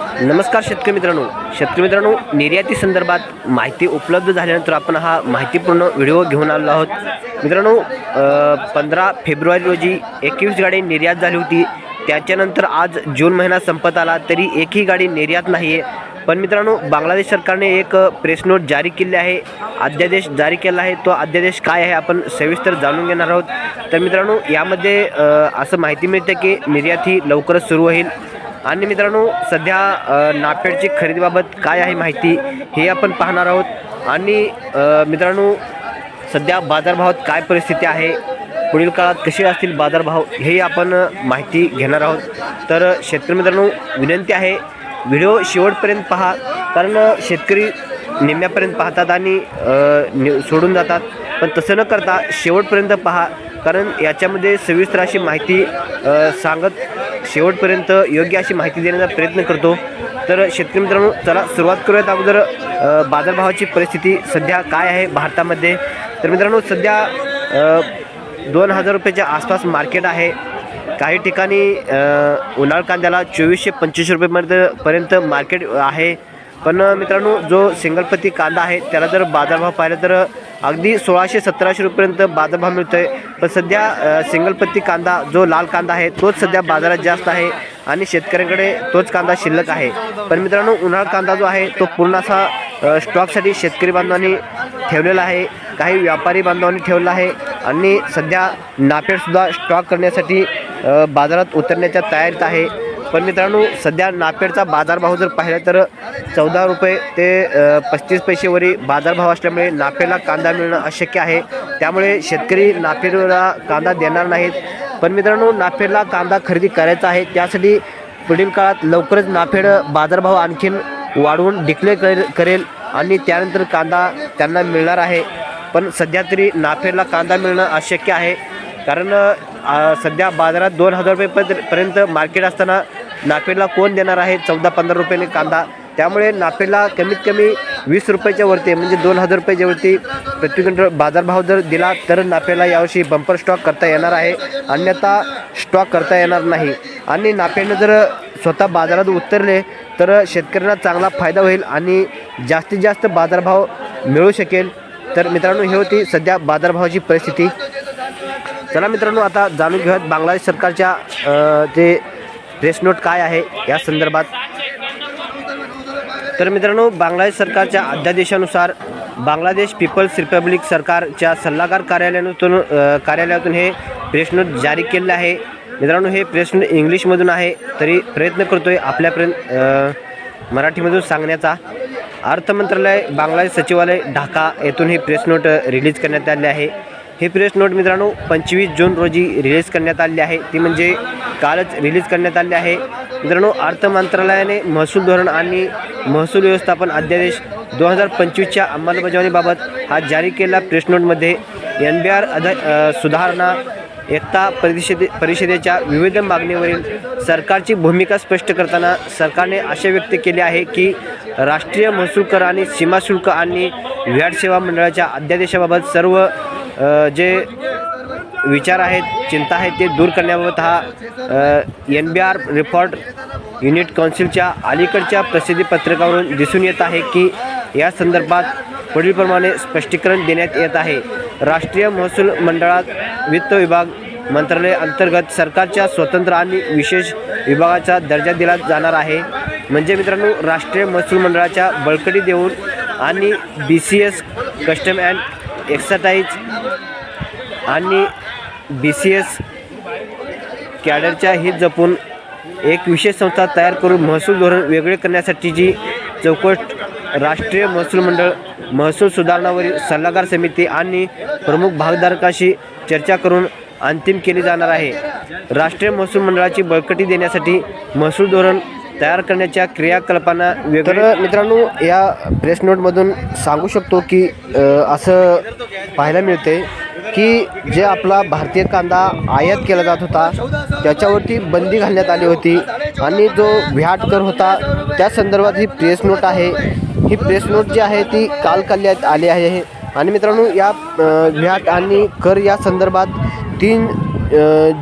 नमस्कार शेतकरी मित्रांनो. शेतकरी मित्रांनो निर्याती संदर्भात माहिती उपलब्ध झाल्यानंतर आपण हा माहितीपूर्ण व्हिडिओ घेऊन आलो आहोत. मित्रांनो पंधरा फेब्रुवारी रोजी एकवीस गाडी निर्यात झाली होती. त्याच्यानंतर आज जून महिना संपत आला तरी एकही गाडी निर्यात नाही आहे पण मित्रांनो बांगलादेश सरकारने एक प्रेस नोट जारी केली आहे. अध्यादेश जारी केला आहे. तो अध्यादेश काय आहे आपण सविस्तर जाणून घेणार आहोत. तर मित्रांनो यामध्ये असं माहिती मिळते की निर्यात ही लवकरच सुरू होईल. आणि मित्रांनो सध्या अ, नाफेडची खरेदीबाबत काय आहे माहिती हे आपण पाहणार आहोत. आणि मित्रांनो सध्या बाजारभावात काय परिस्थिती आहे पुढील काळात कसे असतील बाजारभाव हे आपण माहिती घेणार आहोत. तर शेतकरी मित्रांनो विनंती आहे व्हिडिओ शेवटपर्यंत पहा कारण शेतकरी निम्म्यापर्यंत पाहतात आणि नि सोडून जातात. पण तसं न करता शेवटपर्यंत पहा कारण याच्यामध्ये सविस्तर अशी माहिती सांगत शेवटपर्यंत योग्य अशी माहिती देण्याचा प्रयत्न करतो. तर शेतकरी मित्रांनो चला सुरुवात करूयात अगोदर बाजारभावाची परिस्थिती. सध्या काय आहे भारतामध्ये? तर मित्रांनो सध्या दोन हजार रुपयाच्या आसपास मार्केट आहे. काही ठिकाणी उन्हाळ कांद्याला चोवीसशे पंचवीस रुपयेपर्यंत पर्यंत मार्केट आहे. पण मित्रांनो जो सिंगलपती कांदा आहे त्याला जर बाजारभाव पाहिला तर अगदी सोळाशे सतराशे रुपयेपर्यंत बाजारभाव मिळतो आहे पण सध्या अ, सिंगलपत्ती कांदा जो लाल कांदा आहे तोच सध्या बाजारात जास्त आहे आणि शेतकऱ्यांकडे तोच कांदा शिल्लक आहे. पण मित्रांनो उन्हाळा कांदा जो आहे तो पूर्ण असा स्टॉकसाठी शेतकरी बांधवांनी ठेवलेला आहे. काही व्यापारी बांधवांनी ठेवला आहे आणि सध्या नापेडसुद्धा स्टॉक करण्यासाठी बाजारात उतरण्याच्या तयारीत आहे. पण मित्रांनो सध्या नापेडचा बाजारभाव जर पाहिला तर चौदा रुपये ते पस्तीस पैसेवरी बाजारभाव असल्यामुळे नाफेडला कांदा मिळणं अशक्य आहे. त्यामुळे शेतकरी नाफेडला कांदा देणार नाहीत. पण मित्रांनो नाफेडला कांदा खरेदी करायचा आहे. त्यासाठी पुढील काळात लवकरच नाफेड बाजारभाव आणखीन वाढवून डिक्लेअर करेल करेल आणि त्यानंतर कांदा त्यांना मिळणार आहे. पण सध्या तरी नाफेडला कांदा मिळणं अशक्य आहे. कारण सध्या बाजारात दोन हजार रुपये पर्यंत मार्केट असताना नाफेडला कोण देणार आहे? चौदा पंधरा रुपयाने कांदा. त्यामुळे नाफेडला कमीत कमी वीस रुपयाच्या वरती म्हणजे दोन हजार रुपयाच्या वरती प्रति क्विंटल बाजारभाव जर दिला तर नाफेडला यावर्षी बंपर स्टॉक करता येणार आहे. अन्यथा स्टॉक करता येणार नाही. आणि नाफेडनं जर स्वतः बाजारात उतरले तर शेतकऱ्यांना चांगला फायदा होईल आणि जास्तीत जास्त बाजारभाव मिळू शकेल. तर मित्रांनो हे होती सध्या बाजारभावाची परिस्थिती. चला मित्रांनो आता जाणून घेऊयात बांगलादेश सरकारच्या ते प्रेस नोट काय आहे या संदर्भात? तर मित्रांनो बांगलादेश सरकारच्या अध्यादेशानुसार बांगलादेश पीपल्स रिपब्लिक सरकारच्या सल्लागार कार्यालयातून कार्यालयातून हे प्रेस नोट जारी केलेलं आहे. मित्रांनो हे प्रेस नोट इंग्लिशमधून आहे. तरी प्रयत्न करतोय आपल्यापर्यंत मराठीमधून सांगण्याचा. अर्थ मंत्रालय बांगलादेश सचिवालय ढाका येथून हे प्रेस नोट रिलीज करण्यात आले आहे. हे प्रेस नोट मित्रांनो पंचवीस जून रोजी रिलीज करण्यात आले आहे. ती म्हणजे कालच रिलीज करण्यात आले आहे. मित्रांनो अर्थ मंत्रालयाने महसूल धोरण आणि महसूल व्यवस्थापन अध्यादेश दोन हजार पंचवीसच्या अंमलबजावणीबाबत हा जारी केलेला प्रेस नोटमध्ये एन बी आर अध सुधारणा एकता परिषदे परिषदेच्या विविध मागणीवरील सरकारची भूमिका स्पष्ट करताना सरकारने आशा व्यक्त केली आहे की राष्ट्रीय महसूल कर आणि सीमा शुल्क आणि व्हॅट सेवा मंडळाच्या अध्यादेशाबाबत सर्व जे विचार आहेत चिंता आहेत ते दूर करण्याबाबत हा N B R report unit कौन्सिलच्या अलीकडच्या प्रसिद्धी पत्रकावरून दिसून येत आहे की या संदर्भात पुढीलप्रमाणे स्पष्टीकरण देण्यात येत आहे. राष्ट्रीय महसूल मंडळात वित्त विभाग मंत्रालय अंतर्गत सरकारच्या स्वतंत्र आणि विशेष विभागाचा दर्जा दिला जाणार आहे. म्हणजे मित्रांनो राष्ट्रीय महसूल मंडळाच्या बळकटी देऊन आणि B C S custom and excise आणि बी सी एस कॅडरच्या हित जपून एक विशेष संस्था तयार करून महसूल धोरण वेगळे करण्यासाठीची चौकट राष्ट्रीय महसूल मंडळ महसूल सुधारणावरील सल्लागार समिती आणि प्रमुख भागधारकाशी चर्चा करून अंतिम केली जाणार आहे. राष्ट्रीय महसूल मंडळाची बळकटी देण्यासाठी महसूल धोरण तयार करण्याच्या क्रियाकल्पांना वेगळं मित्रांनो या प्रेस नोटमधून सांगू शकतो की असं पाहायला मिळते की जे आपला भारतीय कांदा आयात केला जात होता त्याच्यावरती बंदी घालण्यात आली होती. आणि जो व्याटकर होता त्या संदर्भात ही प्रेस नोट आहे. ही प्रेस नोट जी आहे ती काल कल्यात आली आहे. आणि मित्रांनो या व्याट आणि कर या संदर्भात तीन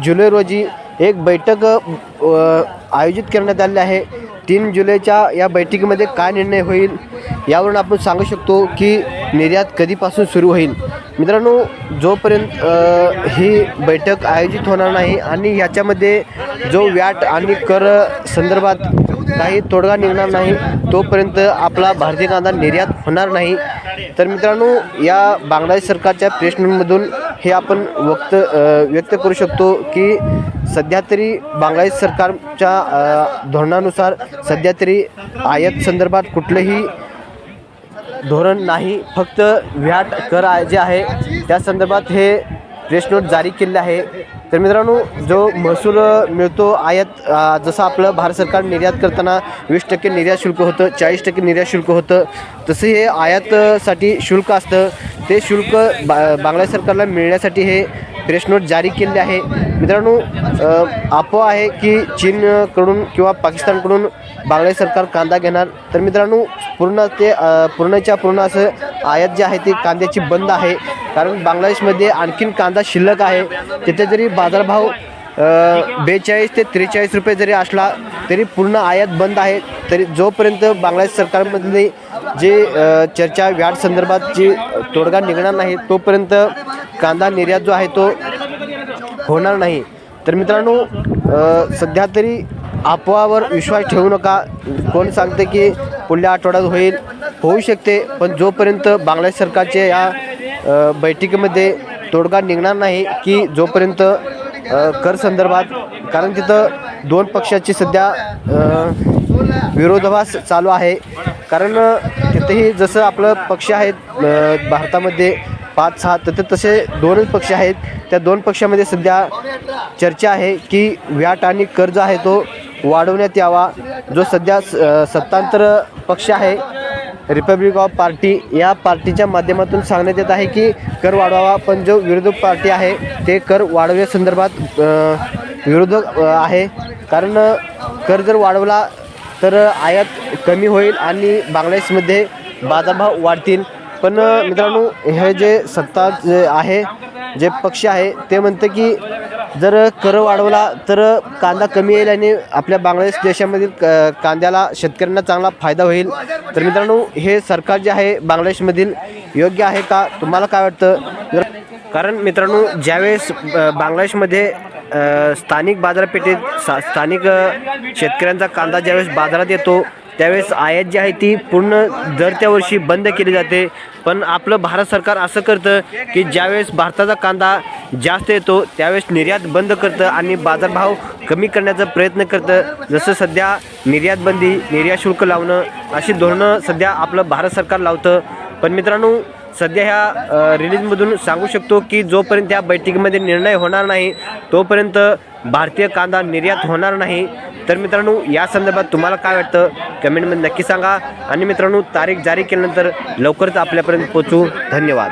जुलै रोजी एक बैठक आयोजित करण्यात आली आहे. तीन जुलैच्या या बैठकीमध्ये काय निर्णय होईल यावरून आपण सांगू शकतो की निर्यात कधीपासून सुरू होईल? मित्रांनो जोपर्यंत ही बैठक आयोजित होणार नाही आणि याच्यामध्ये जो व्याट आणि कर संदर्भात काही तोडगा निघणार नाही तोपर्यंत आपला भारतीय कांदा निर्यात होणार नाही. तर मित्रांनो या बांगलादेश सरकारच्या प्रेस नोटमधून हे आपण वक्त व्यक्त करू शकतो की सध्या तरी बांगलादेश सरकारच्या धोरणानुसार सध्या तरी आयात संदर्भात कुठलंही धोरण नाही फक्त व्हॅट कर जे आहे त्या संदर्भात हे प्रेस नोट जारी केले आहे. तर मित्रांनो जो महसूल मिळतो आयात जसं आपलं भारत सरकार निर्यात करताना वीस टक्के निर्यात शुल्क होतं चाळीस टक्के निर्यात शुल्क होतं तसं हे आयातसाठी शुल्क असतं. ते शुल्क बा बांगलादेश सरकारला मिळण्यासाठी हे प्रेस नोट जारी केले आहे. मित्रांनो अफवा आहे की चीनकडून किंवा पाकिस्तानकडून बांगलादेश सरकार कांदा घेणार. तर मित्रांनो पूर्ण ते पूर्णच्या पूर्ण असं आयात जे आहे ती कांद्याची बंद आहे. कारण बांगलादेशमध्ये आणखीन कांदा शिल्लक आहे. तिथे जरी बाजारभाव बेचाळीस ते त्रेचाळीस रुपये जरी असला तरी पूर्ण आयात बंद आहे. तरी जोपर्यंत बांगलादेश सरकारमधली जे चर्चा व्याट संदर्भात जी तोडगा निघणार नाही तोपर्यंत कांदा निर्यात जो आहे तो होणार नाही. तर मित्रांनो सध्या तरी अफवावर विश्वास ठेवू नका. कोण सांगते की पुढल्या आठवड्यात होईल? होऊ शकते पण जोपर्यंत बांगलादेश सरकारच्या या बैठकीमध्ये तोडगा निघणार नाही की जोपर्यंत कर संदर्भात कारण तिथं दोन पक्षाची सध्या विरोधाभास चालू आहे. कारण तिथेही जसं आपलं पक्ष आहेत भारतामध्ये पाच सहा तर तसे दोनच पक्ष आहेत. त्या दोन पक्षामध्ये सध्या चर्चा आहे की व्याट आणि कर्ज आहे तो वाढवण्यात यावा. जो सध्या स- सत्तांतर पक्ष आहे रिपब्लिक ऑफ पार्टी या पार्टीच्या माध्यमातून सांगण्यात येत आहे की कर वाढवावा. पण जो विरोधक पार्टी आहे ते कर वाढवण्यासंदर्भात विरोधक आहे. कारण कर जर वाढवला तर आयात कमी होईल आणि बांगलादेशमध्ये बाजारभाव वाढतील. पण मित्रांनो हे जे सत्ता जे आहे जे पक्ष आहे ते म्हणतं की जर कर वाढवला तर कांदा कमी येईल आणि आपल्या बांगलादेश देशामधील क कांद्याला शेतकऱ्यांना चांगला फायदा होईल. तर मित्रांनो हे सरकार जे आहे बांगलादेशमधील योग्य आहे का? तुम्हाला काय वाटतं? कारण मित्रांनो ज्यावेळेस बांगलादेशमध्ये स्थानिक बाजारपेठेत सा स्थानिक शेतकऱ्यांचा कांदा ज्यावेळेस बाजारात येतो त्यावेळेस आयात जी आहे ती पूर्ण दर त्या वर्षी बंद केली जाते. पण आपलं भारत सरकार असं करतं की ज्यावेळेस भारताचा कांदा जास्त येतो त्यावेळेस निर्यात बंद करतं आणि बाजारभाव कमी करण्याचा प्रयत्न करतं. जसं सध्या निर्यात बंदी निर्यात शुल्क लावणं अशी धोरणं सध्या आपलं भारत सरकार लावतं. पण मित्रांनो सध्या ह्या रिलीजमधून सांगू शकतो की जोपर्यंत या बैठकीमध्ये निर्णय होणार नाही तोपर्यंत भारतीय कांदा निर्यात होणार नाही. तर मित्रांनो या संदर्भात तुम्हाला काय वाटतं? कमेंटमध्ये नक्की सांगा. आणि मित्रांनो तारीख जारी केल्यानंतर लवकरच आपल्यापर्यंत पोचू धन्यवाद.